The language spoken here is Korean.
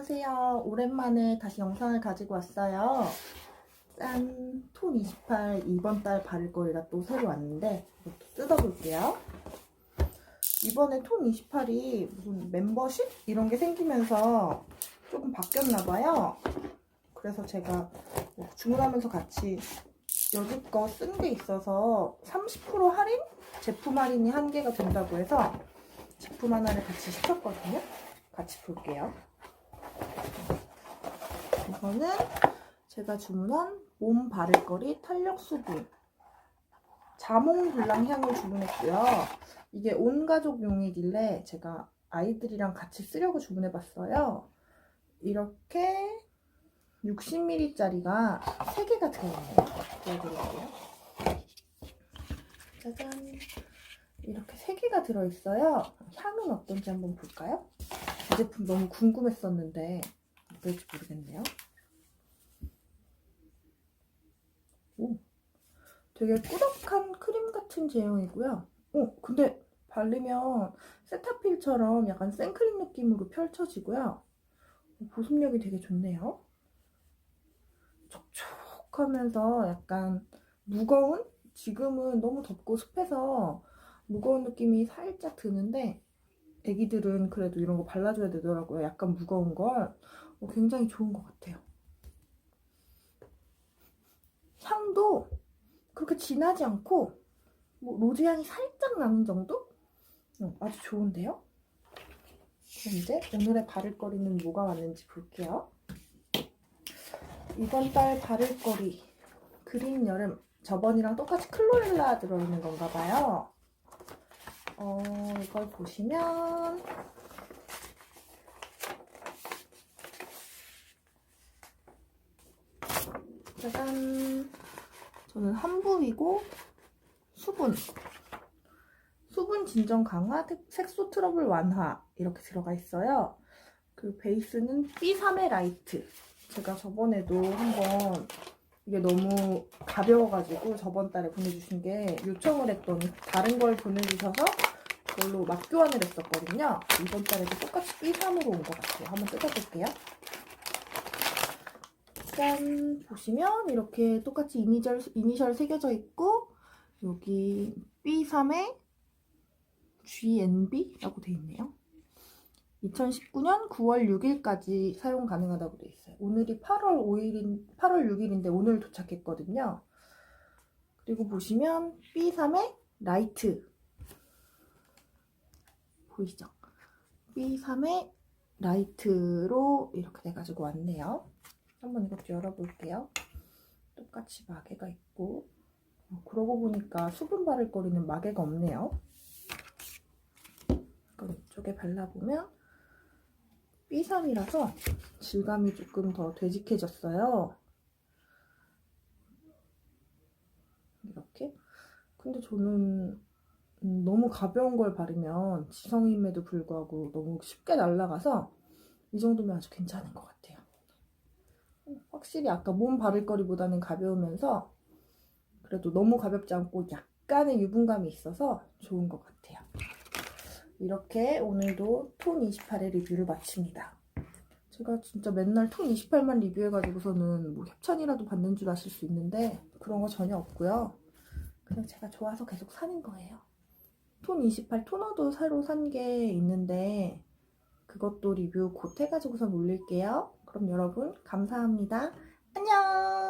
안녕하세요. 오랜만에 다시 영상을 가지고 왔어요. 짠! 톤 28 이번 달 바를 거리가 또 새로 왔는데 이것도 뜯어볼게요. 이번에 톤 28이 무슨 멤버십? 이런 게 생기면서 조금 바뀌었나 봐요. 그래서 제가 뭐 주문하면서 같이 여기껏 쓴 게 있어서 30% 할인? 제품 할인이 한 개가 된다고 해서 제품 하나를 같이 시켰거든요. 같이 볼게요. 이거는 제가 주문한 몸 바를거리 탄력 수분 자몽 블랑 향을 주문했고요. 이게 온 가족용이길래 제가 아이들이랑 같이 쓰려고 주문해봤어요. 이렇게 60ml짜리가 3개가 들어있네요. 보여드릴게요. 짜잔. 이렇게 3개가 들어있어요. 향은 어떤지 한번 볼까요? 이 제품 너무 궁금했었는데 어떨지 모르겠네요. 오, 되게 꾸덕한 크림 같은 제형이고요. 오, 근데 바르면 세타필처럼 약간 생크림 느낌으로 펼쳐지고요. 보습력이 되게 좋네요. 촉촉하면서 약간 무거운? 지금은 너무 덥고 습해서 무거운 느낌이 살짝 드는데 애기들은 그래도 이런 거 발라줘야 되더라고요. 약간 무거운 걸. 어, 굉장히 좋은 것 같아요. 향도 그렇게 진하지 않고 뭐 로즈 향이 살짝 나는 정도? 어, 아주 좋은데요? 그럼 이제 오늘의 바를거리는 뭐가 왔는지 볼게요. 이번 달 바를거리 그린 여름 저번이랑 똑같이 클로렐라 들어있는 건가 봐요. 어, 이걸 보시면 짜잔 저는 한부이고 수분 수분 진정 강화 색- 색소 트러블 완화 이렇게 들어가 있어요 그 베이스는 B3의 라이트 제가 저번에도 한번 이게 너무 가벼워가지고 저번 달에 보내주신 게 요청을 했더니 다른 걸 보내주셔서 그걸로 막 교환을 했었거든요. 이번 달에도 똑같이 B3으로 온 것 같아요. 한번 뜯어볼게요. 짠! 보시면 이렇게 똑같이 이니셜, 이니셜 새겨져 있고 여기 B3의 GNB라고 돼 있네요. 2019년 9월 6일까지 사용 가능하다고 돼 있어요. 오늘이 8월 5일인 8월 6일인데 오늘 도착했거든요. 그리고 보시면 B3의 라이트 보이시죠? B3의 라이트로 이렇게 돼가지고 왔네요. 한번 이것도 열어볼게요. 똑같이 마개가 있고 어, 그러고 보니까 수분 바를 거리는 마개가 없네요. 그럼 이쪽에 발라보면 B3이라서 질감이 조금 더 되직해졌어요. 이렇게. 근데 저는 음, 너무 가벼운 걸 바르면 지성임에도 불구하고 너무 쉽게 날아가서 이 정도면 아주 괜찮은 것 같아요. 확실히 아까 몸 바를 거리보다는 가벼우면서 그래도 너무 가볍지 않고 약간의 유분감이 있어서 좋은 것 같아요. 이렇게 오늘도 톤 28의 리뷰를 마칩니다. 제가 진짜 맨날 톤 28만 리뷰해가지고서는 뭐 협찬이라도 받는 줄 아실 수 있는데 그런 거 전혀 없고요. 그냥 제가 좋아서 계속 사는 거예요. 톤 28 토너도 새로 산 게 있는데 그것도 리뷰 곧 해가지고선 올릴게요. 그럼 여러분 감사합니다. 안녕!